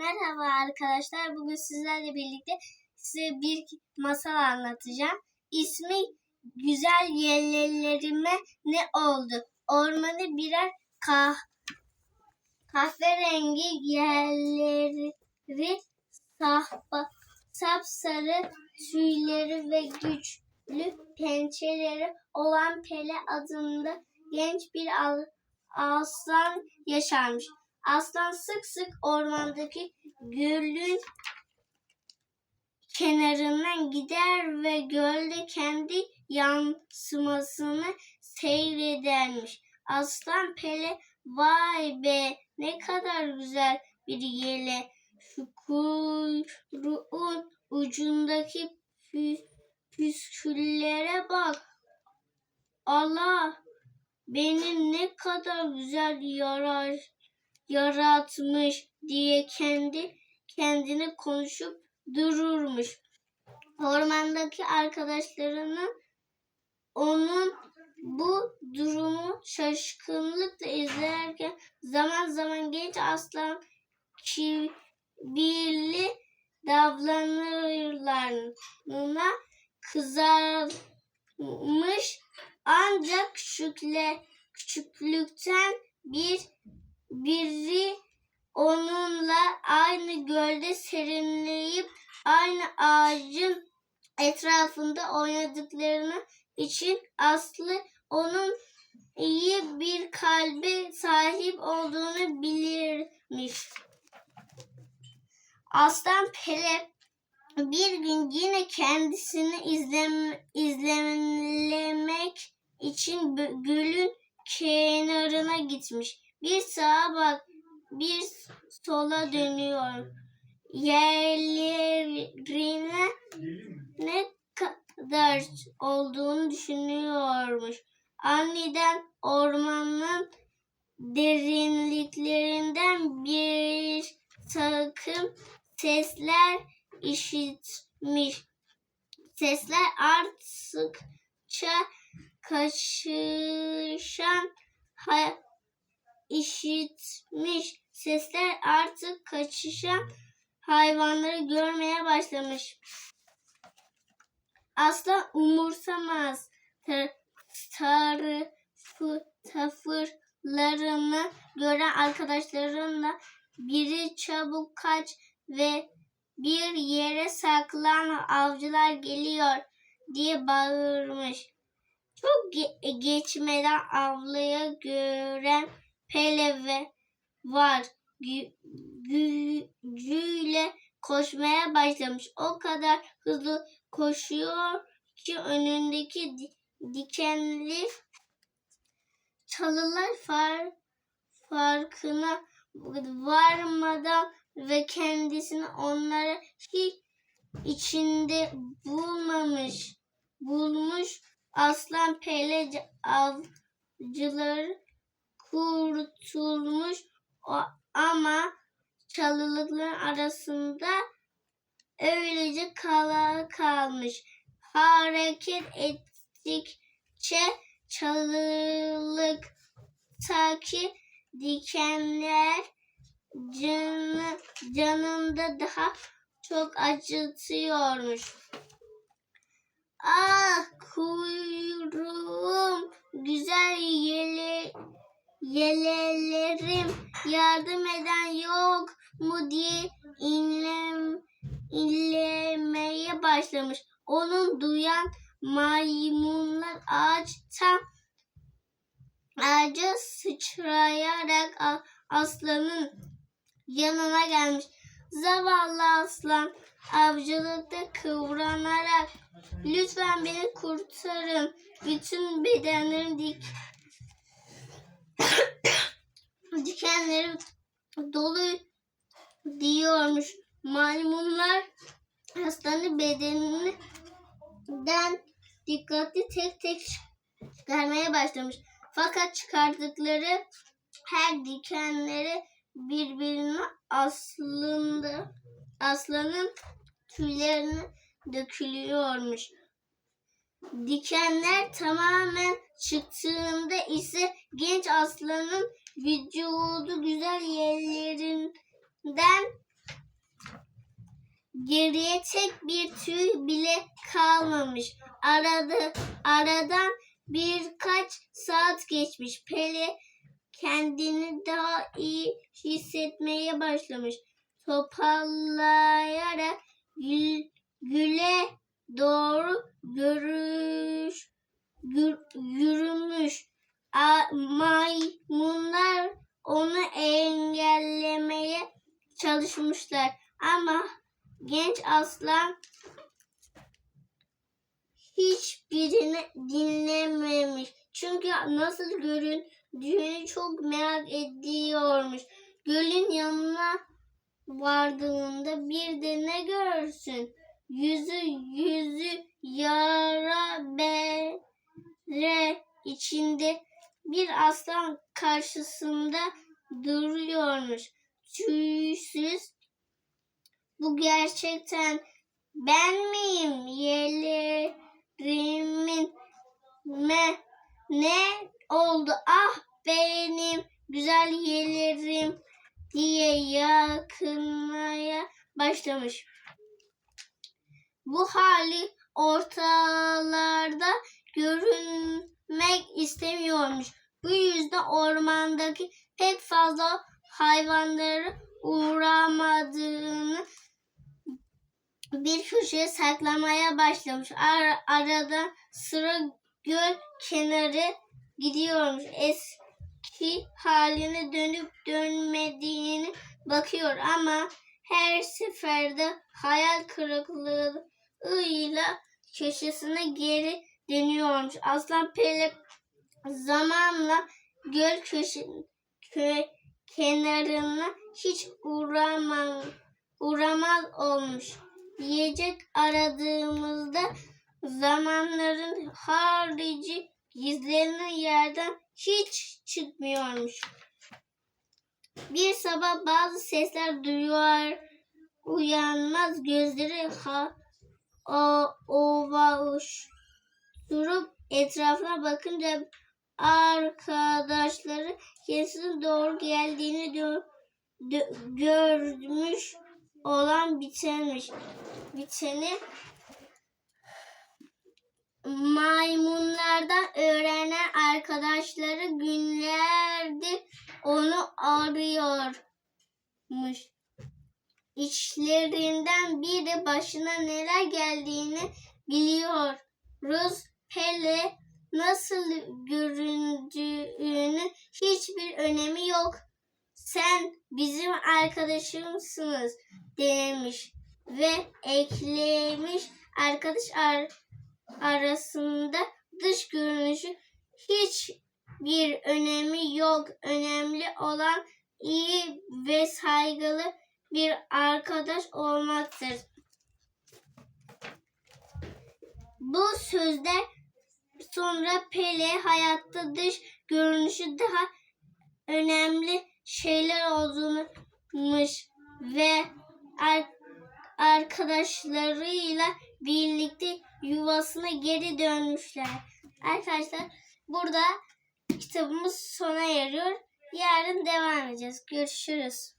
Merhaba arkadaşlar. Bugün sizlerle birlikte size bir masal anlatacağım. İsmi Güzel Yerlerime Ne Oldu? Ormanı birer kah kahverengi yerleri sahba, sapsarı tüyleri ve güçlü pençeleri olan Pele adında genç bir aslan yaşarmış. Aslan sık sık ormandaki gölün kenarından gider ve gölde kendi yansımasını seyredermiş. Aslan Pele vay be ne kadar güzel bir yele şu kuyruğun ucundaki pü- püsküllere bak. Allah beni ne kadar güzel yarar yaratmış diye kendi kendine konuşup dururmuş. Ormandaki arkadaşlarının onun bu durumu şaşkınlıkla izlerken zaman zaman genç aslan kibirli davranırlarına kızarmış ancak küçükle küçüklükten bir biri onunla aynı gölde serinleyip aynı ağacın etrafında oynadıklarını için Aslı onun iyi bir kalbe sahip olduğunu bilirmiş. Aslan Pele bir gün yine kendisini izlem, izlemek için gölün kenarına gitmiş. Bir sağa bak, bir sola dönüyor. Yerlerine ne kadar olduğunu düşünüyormuş. Aniden ormanın derinliklerinden bir takım sesler işitmiş. Sesler artıkça kaçışan hay- işitmiş. Sesler artık kaçışan hayvanları görmeye başlamış. Asla umursamaz. Tar- tafırlarını gören arkadaşlarınla biri çabuk kaç ve bir yere saklan avcılar geliyor diye bağırmış. Çok ge- geçmeden avlaya gören Pele ve var gü- gücüyle koşmaya başlamış. O kadar hızlı koşuyor ki önündeki di- dikenli çalılar far, farkına varmadan ve kendisini onlara hiç içinde bulmamış bulmuş aslan pele c- avcıları kurtulmuş ama çalılıkların arasında öylece kala kalmış. Hareket ettikçe çalılıktaki dikenler canı, canında daha çok acıtıyormuş. Ah kuyruğum, güzel yele, yelelerim, yardım eden yok mu diye inlem, inlemeye başlamış. Onun duyan maymunlar ağaçtan ağaca sıçrayarak aslanın yanına gelmiş. Zavallı aslan avcılıkta kıvranarak lütfen beni kurtarın. Bütün bedenlerim dik dikenlerim dolu diyormuş. Maymunlar aslanı bedeninden dikkatli tek tek çıkarmaya başlamış. Fakat çıkardıkları her dikenleri birbirine aslında aslanın tüylerini dökülüyormuş. Dikenler tamamen çıktığında ise genç aslanın vücudu güzel yerlerinden geriye tek bir tüy bile kalmamış. Aradı, aradan birkaç saat geçmiş. Pele kendini daha iyi hissetmeye başlamış. Toparlayarak gül, güle doğru görüş, yürümüş. Maymunlar onu engellemeye çalışmışlar ama genç aslan hiçbirini dinlememiş. Çünkü nasıl göründüğünü çok merak ediyormuş. Gölün yanına vardığında bir de ne görsün? Yüzü yüzü yara bere içinde bir aslan karşısında duruyormuş. Tüysüz. Bu gerçekten ben miyim? Yerlerimin me ne oldu? Ah benim güzel yerlerim diye yakınmaya başlamış. Bu hali ortalarda görünmek istemiyormuş. Bu yüzden ormandaki pek fazla hayvanları uğramadığını bir köşeye saklamaya başlamış. Ar- arada sıra göl kenarı gidiyormuş. Eski haline dönüp dönmediğini bakıyor ama her seferde hayal kırıklığıyla köşesine geri dönüyormuş. Aslan Pele zamanla göl köşe, kö, kenarına hiç uğramaz, uğramaz olmuş. Yiyecek aradığımızda zamanların harici gizlenen yerden hiç çıkmıyormuş. Bir sabah bazı sesler duyuyor, uyanmaz gözleri ha, o, ovaş durup etrafına bakınca arkadaşları kendisine doğru geldiğini dö- görmüş olan bitenmiş. Biteni maymunlardan öğrenen arkadaşları günlerdir onu arıyormuş. İçlerinden biri başına neler geldiğini biliyoruz. Pele nasıl göründüğünün hiçbir önemi yok. Sen bizim arkadaşımsınız demiş ve eklemiş arkadaş ar- arasında dış görünüşü hiç bir önemi yok. Önemli olan iyi ve saygılı bir arkadaş olmaktır. Bu sözler sonra Pele hayatta dış görünüşü daha önemli şeyler olduğunumuş ve ar- arkadaşlarıyla birlikte yuvasına geri dönmüşler. Arkadaşlar burada kitabımız sona eriyor. Yarın devam edeceğiz. Görüşürüz.